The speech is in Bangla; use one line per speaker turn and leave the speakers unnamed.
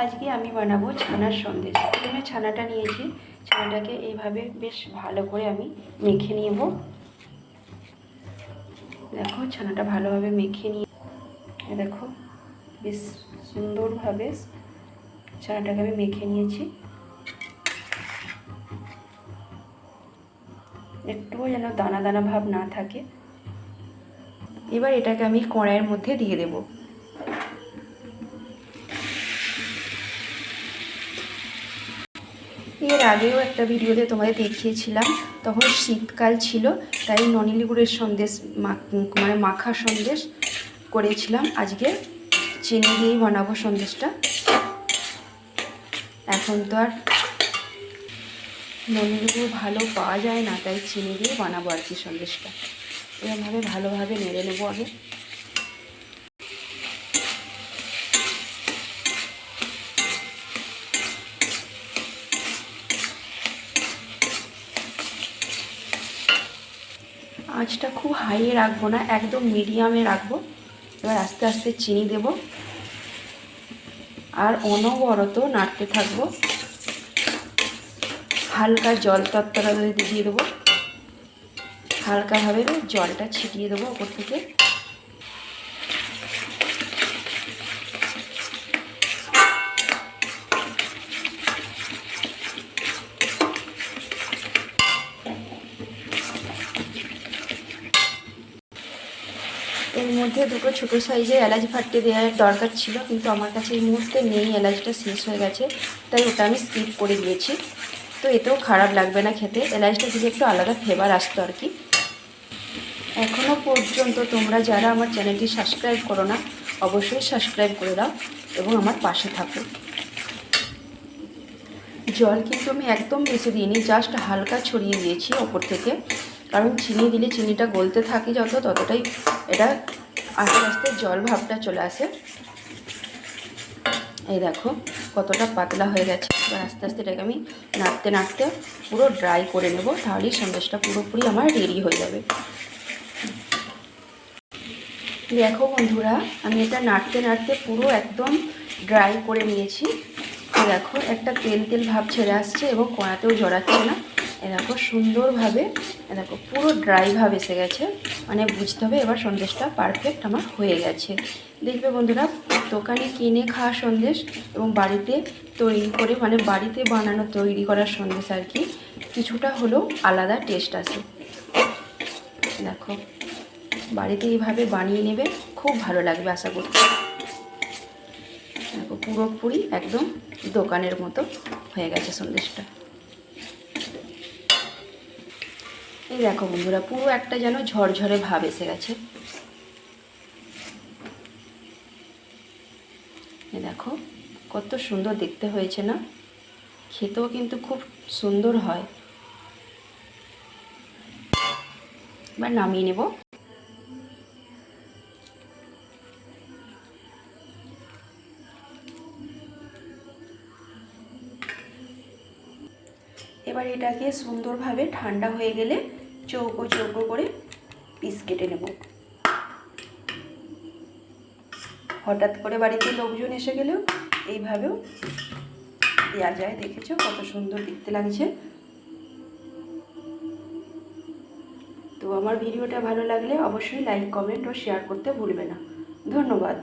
আজকে আমি বানাবো ছানার সন্দেশ। প্রথমে ছানাটা নিয়েছি। ছানাটাকে এইভাবে বেশ ভালো করে আমি মেখে নেব। দেখো, ছানাটা ভালোভাবে মেখে নিয়ে দেখো, বেশ সুন্দরভাবে ছানাটাকে আমি মেখে নিয়েছি। একটুও যেন দানা দানা ভাব না থাকে। এবার এটাকে আমি কড়াইয়ের মধ্যে দিয়ে দেবো। এর আগেও একটা ভিডিওতে তোমাদের দেখিয়েছিলাম, তখন শীতকাল ছিল, তাই ননিলি গুড়ের সন্দেশ মানে মাখা সন্দেশ করেছিলাম। আজকে চিনি দিয়েই বানাবো সন্দেশটা। এখন তো আর ননিলি গুড় ভালো পাওয়া যায় না, তাই চিনি দিয়ে বানাবো আর কি সন্দেশটা। এরকমভাবে ভালোভাবে নেড়ে নেব আগে। আঁচটা খুব হাইয়ে রাখব না, একদম মিডিয়ামে রাখব। এবার আস্তে আস্তে চিনি দেব। আর অনবরত নাড়তে থাকব। হালকা জল তত্তরা দিয়ে দেবো। হালকাভাবে জলটা ছিটিয়ে দেবো ওপর থেকে। মধ্যে দুটো ছোটো সাইজের এলাচ ফাটতে দেওয়ার দরকার ছিল, কিন্তু আমার কাছে এই মুহূর্তে নেই, এলাচটা শেষ হয়ে গেছে, তাই ওটা আমি স্কিপ করে দিয়েছি। তো এতেও খারাপ লাগবে না খেতে, এলাচটা দিলে একটু আলাদা ফ্লেভার আসতো আর কি। এখনও পর্যন্ত তোমরা যারা আমার চ্যানেলটি সাবস্ক্রাইব করো না, অবশ্যই সাবস্ক্রাইব করে দাও এবং আমার পাশে থাকো। জল কিন্তু আমি একদম বেশি দিইনি জাস্ট হালকা ছড়িয়ে দিয়েছি ওপর থেকে। কারণ চিনি দিলে চিনিটা গলতে থাকে যত, ততটাই এটা আস্তে আস্তে জল ভাবটা চলে আসে। এই দেখো, কতটা পাতলা হয়ে গেছে। এবার আস্তে আস্তে এটাকে আমি নাড়তে নাড়তে পুরো ড্রাই করে নেব তাহলেই সন্দেশটা পুরোপুরি আমার রেডি হয়ে যাবে। দেখো বন্ধুরা, আমি এটা নাড়তে নাড়তে পুরো একদম ড্রাই করে নিয়েছি। দেখো, একটা তেল তেল ভাব ছেড়ে আসছে এবং কড়াতেও জড়াচ্ছে না। দেখো, সুন্দরভাবে দেখো, পুরো ড্রাই ভাব এসে গেছে। মানে বুঝতে হবে, এবার সন্দেশটা পারফেক্ট আমার হয়ে গেছে। দেখবে বন্ধুরা, দোকানে কিনে খাওয়া সন্দেশ এবং বাড়িতে তৈরি করে মানে বাড়িতে বানানো, তৈরি করার সন্দেশ আর কি, কিছুটা হলেও আলাদা টেস্ট আসে দেখো, বাড়িতে এইভাবে বানিয়ে নেবে, খুব ভালো লাগবে আশা করছি। দেখো, পুরোপুরি একদম দোকানের মতো হয়ে গেছে সন্দেশটা। এই দেখো বন্ধুরা, পুরো একটা যেন ঝরঝরে ভাব এসে গেছে। দেখো, কত সুন্দর দেখতে হয়েছে না? খেতেও কিন্তু খুব সুন্দর হয়। এবার নামিয়ে নেব। এবার এটাকে সুন্দরভাবে ঠান্ডা হয়ে গেলে চৌকো চৌকো করে পিস কেটে নেব। হঠাৎ করে বাড়িতে লোকজন এসে গেলেও এইভাবেও দেওয়া যায়, দেখেছ কত সুন্দর দেখতে লাগছে। তো আমার ভিডিওটা ভালো লাগলে অবশ্যই লাইক কমেন্ট ও শেয়ার করতে ভুলবে না। ধন্যবাদ।